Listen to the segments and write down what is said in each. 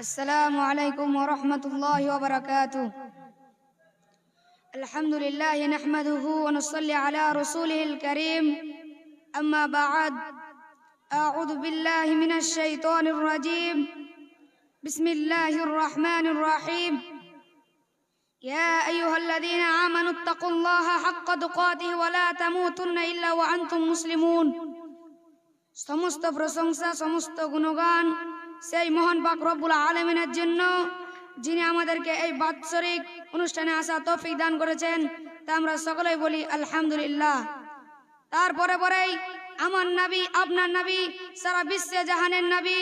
السلام عليكم ورحمة الله وبركاته الحمد لله نحمده ونصلي على رسوله الكريم أما بعد أعوذ بالله من الشيطان الرجيم بسم الله الرحمن الرحيم يا أيها الذين آمنوا اتقوا الله حق تقاته ولا تموتن إلا وأنتم مسلمون সমস্ত প্রশংসা সমস্ত গুণগান সেই মোহন পাক রব্বুল আলমিনের জন্য যিনি আমাদেরকে এই বাৎসরিক অনুষ্ঠানে আসা তৌফিক দান করেছেন, তা আমরা সকলেই বলি আলহামদুলিল্লাহ। তারপরে পরেই আমার নবী, আপনার নবী, সারা বিশ্বে জাহানের নবী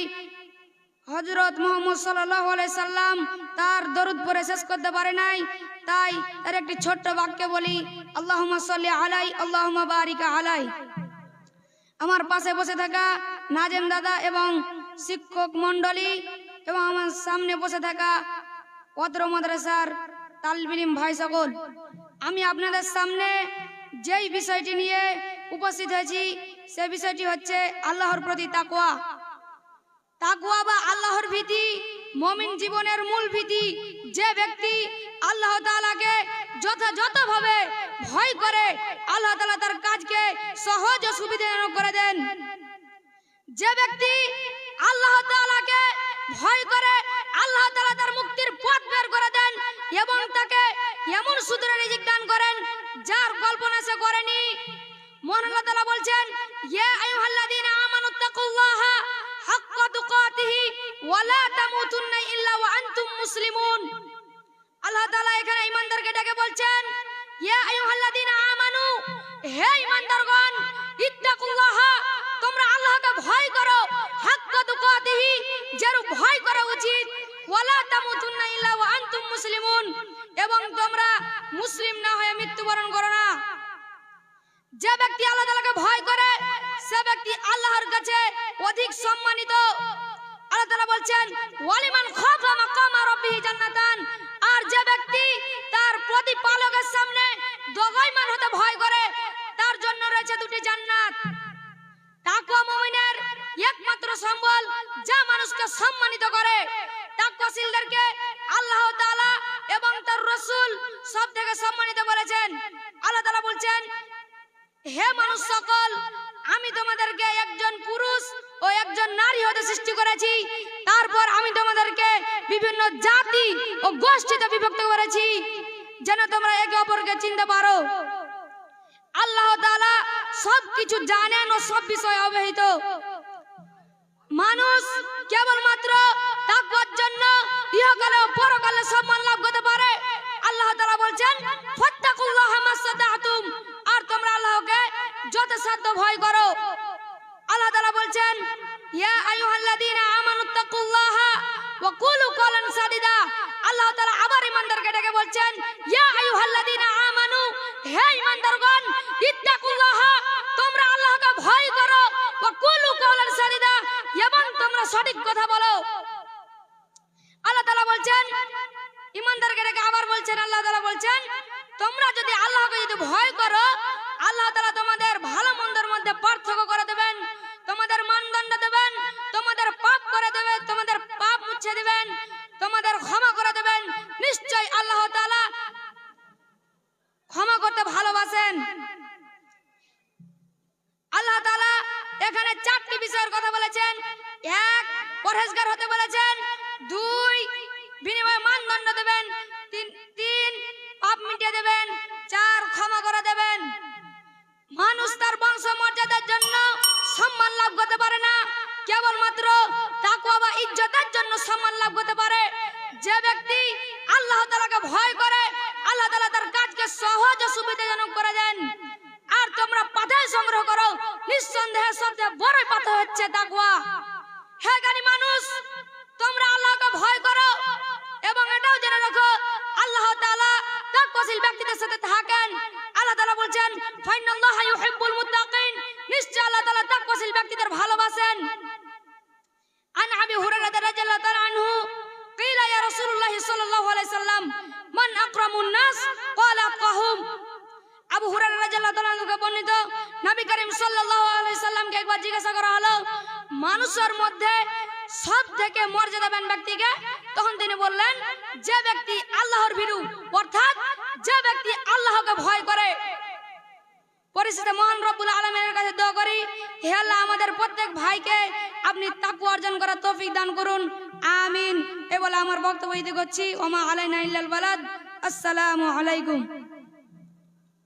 হজরত মোহাম্মদ সাল্লাহ সাল্লাম তার দরুদ পরে শেষ করতে পারে নাই। তাই তার একটি ছোট্ট বাক্যে বলি আল্লাহ সাল্লি আলাই আল্লাহ বারিকা আলাই। আমার পাশে বসে থাকা নাজেম দাদা এবং শিক্ষক মণ্ডলী এবং আমার সামনে বসে থাকা পত্র মাদ্রাসার তালবিলিম ভাই সকল, আমি আপনাদের সামনে যেই বিষয়টি নিয়ে উপস্থিত হয়েছি, সে বিষয়টি হচ্ছে আল্লাহর প্রতি তাকুয়া তাকুয়া বা আল্লাহর ভীতি, মমিন জীবনের মূল ভীতি, যে ব্যক্তি আল্লাহ তাআলাকে যথাযথভাবে ভয় করে, আল্লাহ তালা তার কাজকে সহজ ও সুবিধাজনক করে দেন। যে ব্যক্তি আল্লাহ তাআলাকে ভয় করে, আল্লাহ তাআলা তার মুক্তির পথ বের করে দেন এবং তাকে এমন সুদূরে রিজিক দান করেন যার কল্পনা সে করেনি। মহান আল্লাহ তাআলা বলছেন, ইয়া আইয়ুহাল্লাযীনা আমানুত্তাকুল্লাহা হাক্কা তুকাতিহি ওয়া লা তামুতুন্না ইল্লা ওয়া আনতুম মুসলিমুন। আল্লাহ তাআলা এখানে ঈমানদারকে ডেকে বলছেন, ইয়া আইয়ুহাল্লাযীনা আমানু, হে ঈমানদারগণ, ইত্তাকুল্লাহা, তোমরা আল্লাহকে ভয় করা উচিত। এবং তোমরা মুসলিম না হয়ে মৃত্যুবরণ করো না। যে ব্যক্তি ভয় করে, সে ব্যক্তি আল্লাহর কাছে অধিক সম্মানিত। আল্লাহ বলছেন আর যে ব্যক্তি তার প্রতিপালকের সামনে ভয় করে, তার জন্য রয়েছে দুটি জান্নাত। তাকওয়া মুমিনের একমাত্র সম্বল যা মানুষকে সম্মানিত করে। তাকওয়াশীলদেরকে আল্লাহ তাআলা এবং তার রাসূল সব থেকে সম্মানিত বলেছেন আল্লাহ তাআলা বলছেন, হে মানুষ সকল, আমি তোমাদেরকে একজন পুরুষ ও একজন নারী হতে সৃষ্টি করেছি। তারপর আমি তোমাদেরকে বিভিন্ন জাতি ও গোষ্ঠীতে বিভক্ত করেছি, যেন তোমরা একে অপরকে চিনতে পারো। আল্লাহ তাআলা সবকিছু জানেন ও সব বিষয়ে অবহিত। মানুষ কেবলমাত্র তাকওয়ার জন্য ইহকালে ও পরকালে সম্মান লাভ করতে পারে। আল্লাহ তাআলা বলছেন, ফাত্তাকুল্লাহ মাসাতাতুম আর তোমরা আল্লাহকে যথাসাধ্য ভয় করো। আল্লাহ তাআলা বলছেন, ইয়া আইয়ুহাল্লাযীনা আমানুত্তাকুল্লাহা ওয়া কুলু কওলান সাদিদা আল্লাহ তাআলা আবার ঈমানদারকে ডেকে বলছেন, ইয়া আইয়ুহাল্লাযীনা আমানু সঠিক কথা বলো। আল্লাহ তাআলা বলছেন ইমানদারকে ডেকে আবার বলছেন, আল্লাহ তাআলা বলছেন, তোমরা যদি আল্লাহকে যদি ভয় করো, আল্লাহ তাআলা তোমাদের ভালো মন্দের মধ্যে পার্থক্য করে দেবেন, তোমাদের মানদণ্ড দেবেন, তোমাদের পাপ করে দেবেন তোমাদের পাপ মুছে দিবেন, তোমাদের ক্ষমা করে দেবেন। নিশ্চয় আল্লাহ তালা ক্ষমা করতে ভালোবাসেন। আল্লাহ তালা এখানে চারটি বিষয়ের কথা বলেছেন। এক পরহেজগার হতে বলেছেন, দুই বিনিময়ে মানদণ্ড দেবেন, তিন তিন পাপ মিটিয়ে দেবেন, চার ক্ষমা করে দেবেন। মানুষ তার বংশ মর্যাদার জন্য সম্মান লাভ করতে পারে না, কেবলমাত্র তাকওয়া বা ইজ্জতের জন্য সম্মান লাভ করতে পারে। যে ব্যক্তি আল্লাহ তাআলাকে ভয় করে, আল্লাহ তাআলা তার কাজকে সহজ সুবিধাজনক করে দেন। আর তোমরা পাথর সংগ্রহ করো, নিঃসন্দেহে সবচেয়ে বড় পাথর হচ্ছে তাকওয়া। হে জ্ঞানী মানুষ তোমরা আল্লাহকে ভয় করো এবং এটাও জেনে রাখো আল্লাহ তাআলা তাকওয়াশীল ব্যক্তিদের সাথে থাকেন আল্লাহ তাআলা বলছেন ফাইনাল্লাহা ইউহিব্বুল মুত্তাকিন নিশ্চয় আল্লাহ তাআলা তাকওয়াশীল ব্যক্তিদের ভালোবাসেন আন আবি হুরায়রা রাদিয়াল্লাহু তাআলা আনহু قيل يا رسول الله صلى الله عليه وسلم من اكرم الناس قال افقههم আবু হুরায়রা রাদিয়াল্লাহু তাআলা থেকে বর্ণিত নবী করিম সাল্লাল্লাহু আলাইহি সাল্লামকে একবার জিজ্ঞাসা করা হলো মানুষের মধ্যে সব থেকে মর্যাদাবান ব্যক্তিকে তখন তিনি বললেন, যে ব্যক্তি আল্লাহর ভীরু অর্থাৎ যে ব্যক্তি আল্লাহকে ভয় করে। পরিস্থিতি মহান রব্বুল আলমের কাছে দোয়া করি, হে আল্লাহ আমাদের প্রত্যেক ভাইকে আপনি তাকু অর্জন করার তৌফিক দান করুন। আমিন। এ বলে আমার বক্তব্য করছি। ওমা আলাইনা ইল্লাল বালাদ। আসসালামু আলাইকুম।